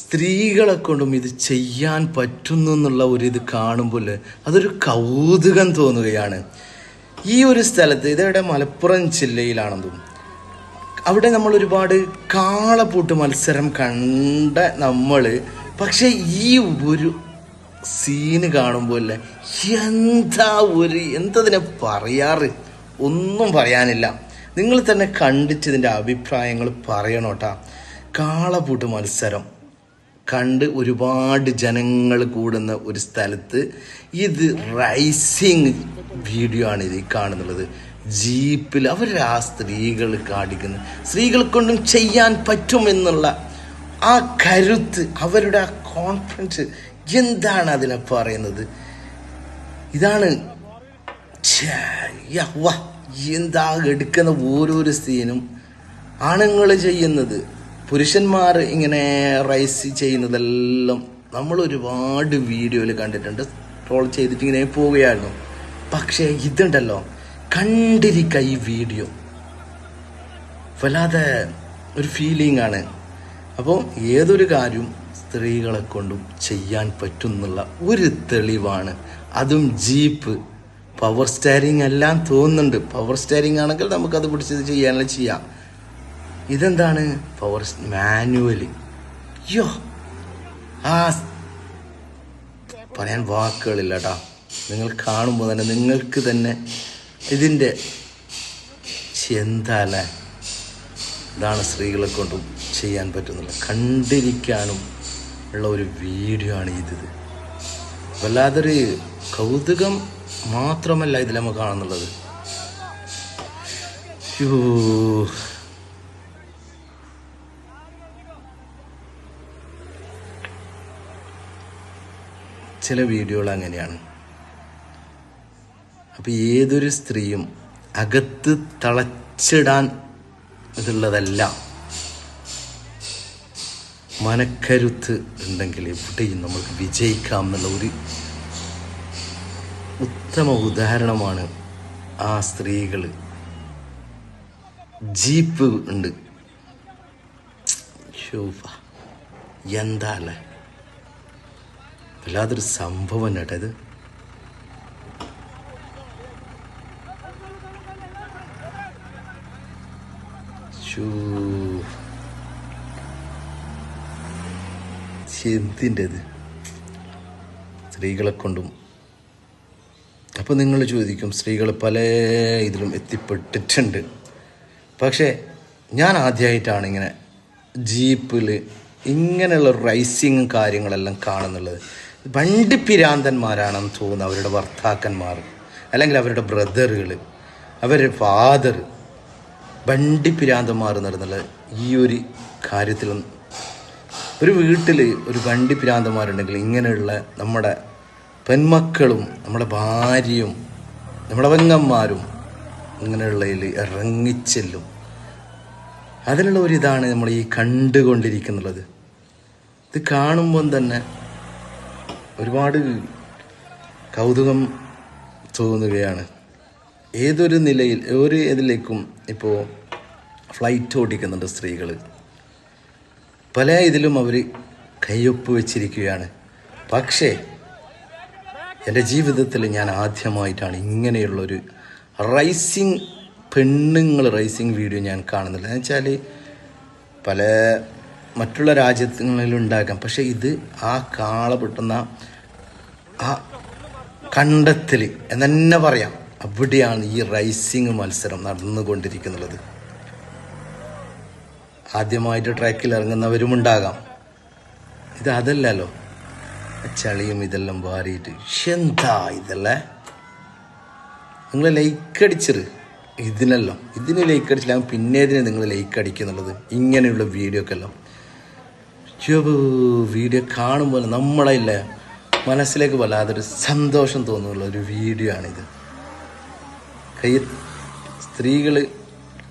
സ്ത്രീകളെ കൊണ്ടും ഇത് ചെയ്യാൻ പറ്റുന്നു എന്നുള്ള ഒരു ഇത് കാണുമ്പോൾ അതൊരു കൗതുകം തോന്നുകയാണ്. ഈ ഒരു സ്ഥലത്ത് ഇതവിടെ മലപ്പുറം ജില്ലയിലാണെന്ന് തോന്നുന്നു അവിടെ നമ്മൾ ഒരുപാട് കാളപ്പൂട്ട് മത്സരം കണ്ട നമ്മൾ പക്ഷേ ഈ ഒരു സീന് കാണുമ്പോൾ എന്താ ഒരു എന്തതിനെ പറയാറ്? ഒന്നും പറയാനില്ല. നിങ്ങൾ തന്നെ കണ്ടിച്ചതിന്റെ അഭിപ്രായങ്ങൾ പറയണോട്ടാ. കാളപൂട്ട് മത്സരം. കണ്ട് ഒരുപാട് ജനങ്ങൾ കൂടുന്ന ഒരു സ്ഥലത്ത് ഇത് റൈസിങ് വീഡിയോ ആണ് ഇത് കാണുന്നുള്ളത്. ജീപ്പിൽ അവർ ആ സ്ത്രീകൾ കാണിക്കുന്നത് സ്ത്രീകൾ കൊണ്ടും ചെയ്യാൻ പറ്റുമെന്നുള്ള ആ കരുത്ത് അവരുടെ ആ കോൺഫിഡൻസ് എന്താണ് അതിനെ പറയുന്നത്? ഇതാണ് എന്താ എടുക്കുന്ന ഓരോരോ സീനും ആണുങ്ങൾ ചെയ്യുന്നത്. പുരുഷന്മാർ ഇങ്ങനെ റൈസ് ചെയ്യുന്നതെല്ലാം നമ്മൾ ഒരുപാട് വീഡിയോയിൽ കണ്ടിട്ടുണ്ട്. ട്രോൾ ചെയ്തിട്ട് ഇങ്ങനെ പോവുകയായിരുന്നു. പക്ഷേ ഇതുണ്ടല്ലോ കണ്ടിരിക്ക ഈ വീഡിയോ. വല്ലാതെ ഒരു ഫീലിംഗ് ആണ്. അപ്പോൾ ഏതൊരു കാര്യവും സ്ത്രീകളെ കൊണ്ടും ചെയ്യാൻ പറ്റുന്നുള്ള ഒരു തെളിവാണ്. അതും ജീപ്പ്. പവർ സ്റ്റാരിങ് എല്ലാം തോന്നുന്നുണ്ട്. പവർ സ്റ്റാരിങ് ആണെങ്കിൽ നമുക്കത് പിടിച്ചത് ചെയ്യാനുള്ള ചെയ്യാം. ഇതെന്താണ്? പവർ മാനുവൽ യോ ആ. പറയാൻ വാക്കുകളില്ല കേട്ടോ നിങ്ങൾ കാണുമ്പോൾ തന്നെ നിങ്ങൾക്ക് തന്നെ ഇതിന്റെ എന്താല്ലേ ഇതാണ് സ്ത്രീകളെ കൊണ്ടും ചെയ്യാൻ പറ്റുന്നില്ല കണ്ടിരിക്കാനും ഉള്ള ഒരു വീഡിയോ ആണ് ഇത്. വല്ലാതൊരു കൗതുകം മാത്രമല്ല ഇതിൽ നമ്മൾ കാണുന്നുള്ളത്. ചില വീഡിയോകൾ അങ്ങനെയാണ്. അപ്പം ഏതൊരു സ്ത്രീയും അകത്ത് തളച്ചിടാൻ ഇതുള്ളതല്ല. മനക്കരുത്ത് ഉണ്ടെങ്കിൽ എവിടെയും നമുക്ക് വിജയിക്കാം എന്നുള്ള ഒരു ഉത്തമ ഉദാഹരണമാണ് ആ സ്ത്രീകൾ ജീപ്പ് ഉണ്ട്. ശോഭ എന്താ അല്ലേ? വല്ലാതൊരു സംഭവം കേട്ടോ ഇത്. എന്തിന്റെ ഇത്? സ്ത്രീകളെ കൊണ്ടും. അപ്പോൾ നിങ്ങൾ ചോദിക്കും സ്ത്രീകൾ പല ഇതിലും എത്തിപ്പെട്ടിട്ടുണ്ട്. പക്ഷേ ഞാൻ ആദ്യമായിട്ടാണ് ഇങ്ങനെ ജീപ്പിൽ ഇങ്ങനെയുള്ള റൈസിങ്ങും കാര്യങ്ങളെല്ലാം കാണുന്നുള്ളത്. വണ്ടി പിരാന്തന്മാരാണെന്ന് തോന്നുന്നു അവരുടെ ഭർത്താക്കന്മാർ അല്ലെങ്കിൽ അവരുടെ ബ്രദറുകൾ അവരുടെ ഫാദർ വണ്ടി പിരാന്തന്മാർ നടന്നുള്ള ഈ ഒരു കാര്യത്തിലും ഒരു വീട്ടിൽ ഒരു വണ്ടി പിരാന്തന്മാരുണ്ടെങ്കിൽ ഇങ്ങനെയുള്ള നമ്മുടെ പെൺമക്കളും നമ്മുടെ ഭാര്യയും നമ്മുടെ പെങ്ങന്മാരും ഇങ്ങനെയുള്ളതിൽ ഇറങ്ങിച്ചെല്ലും. അതിനുള്ള ഒരു ഇതാണ് നമ്മൾ ഈ കണ്ടുകൊണ്ടിരിക്കുന്നുള്ളത്. ഇത് കാണുമ്പം തന്നെ ഒരുപാട് കൗതുകം തോന്നുകയാണ്. ഏതൊരു നിലയിൽ ഒരു ഇതിലേക്കും ഇപ്പോൾ ഫ്ലൈറ്റ് ഓടിക്കുന്നുണ്ട് സ്ത്രീകൾ പല ഇതിലും അവർ കയ്യൊപ്പ് വെച്ചിരിക്കുകയാണ്. പക്ഷേ എന്റെ ജീവിതത്തിൽ ഞാൻ ആദ്യമായിട്ടാണ് ഇങ്ങനെയുള്ളൊരു റൈസിങ് പെണ്ണുങ്ങൾ റൈസിങ് വീഡിയോ ഞാൻ കാണുന്നില്ല എന്ന് വെച്ചാൽ പല മറ്റുള്ള രാജ്യങ്ങളിൽ രാജ്യങ്ങളിലുണ്ടാകാം പക്ഷെ ഇത് ആ കാള പൊട്ടുന്ന ആ കണ്ടെത്തൽ എന്ന് പറയാം അവിടെയാണ് ഈ റൈസിങ് മത്സരം നടന്നുകൊണ്ടിരിക്കുന്നുള്ളത് ആദ്യമായിട്ട് ട്രാക്കിൽ ഇറങ്ങുന്നവരും ഉണ്ടാകാം. ഇത് അതല്ലല്ലോ. ചളിയും ഇതെല്ലാം വാരിയിട്ട് എന്താ ഇതല്ലേ? നിങ്ങൾ ലൈക്ക് അടിച്ചത്? ഇതിനെല്ലാം. ഇതിന് ലൈക്ക് അടിച്ചില്ല പിന്നെ ഇതിനെ നിങ്ങൾ ലൈക്ക് അടിക്കുന്നുള്ളത്. ഇങ്ങനെയുള്ള വീഡിയോ എല്ലാം വീഡിയോ കാണുമ്പോൾ നമ്മളെ ഇല്ല മനസ്സിലേക്ക് വല്ലാതൊരു സന്തോഷം തോന്നുന്നുള്ള ഒരു വീഡിയോ ആണിത് കൈ സ്ത്രീകൾ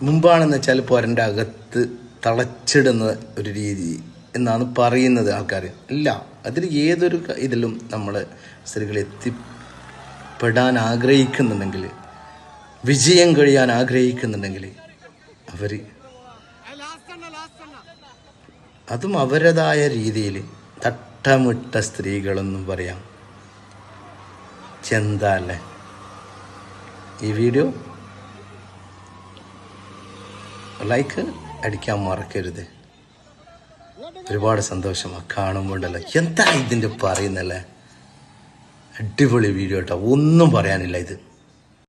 മുമ്പാണെന്ന് വെച്ചാൽ പോരന്റെ അകത്ത് തളച്ചിടുന്ന ഒരു രീതി എന്നാണ് പറയുന്നത് ആൾക്കാർ. ഇല്ല അതിൽ ഏതൊരു ഇതിലും നമ്മൾ സ്ത്രീകൾ എത്തിപ്പെടാൻ ആഗ്രഹിക്കുന്നുണ്ടെങ്കിൽ വിജയം കഴിയാൻ ആഗ്രഹിക്കുന്നുണ്ടെങ്കിൽ അവർ അതും അവരുടേതായ രീതിയിൽ തട്ടമിട്ട സ്ത്രീകളെന്നും പറയാം. ചെന്താ അല്ലേ? ഈ വീഡിയോ ലൈക്ക് അടിക്കാൻ മറക്കരുത്. ഒരുപാട് സന്തോഷമാണ് കാണുമ്പോണ്ടല്ലോ. എന്താ ഇതിന്റെ പറയുന്നല്ലേ? അടിപൊളി വീഡിയോ കേട്ടോ. ഒന്നും പറയാനില്ല ഇത്.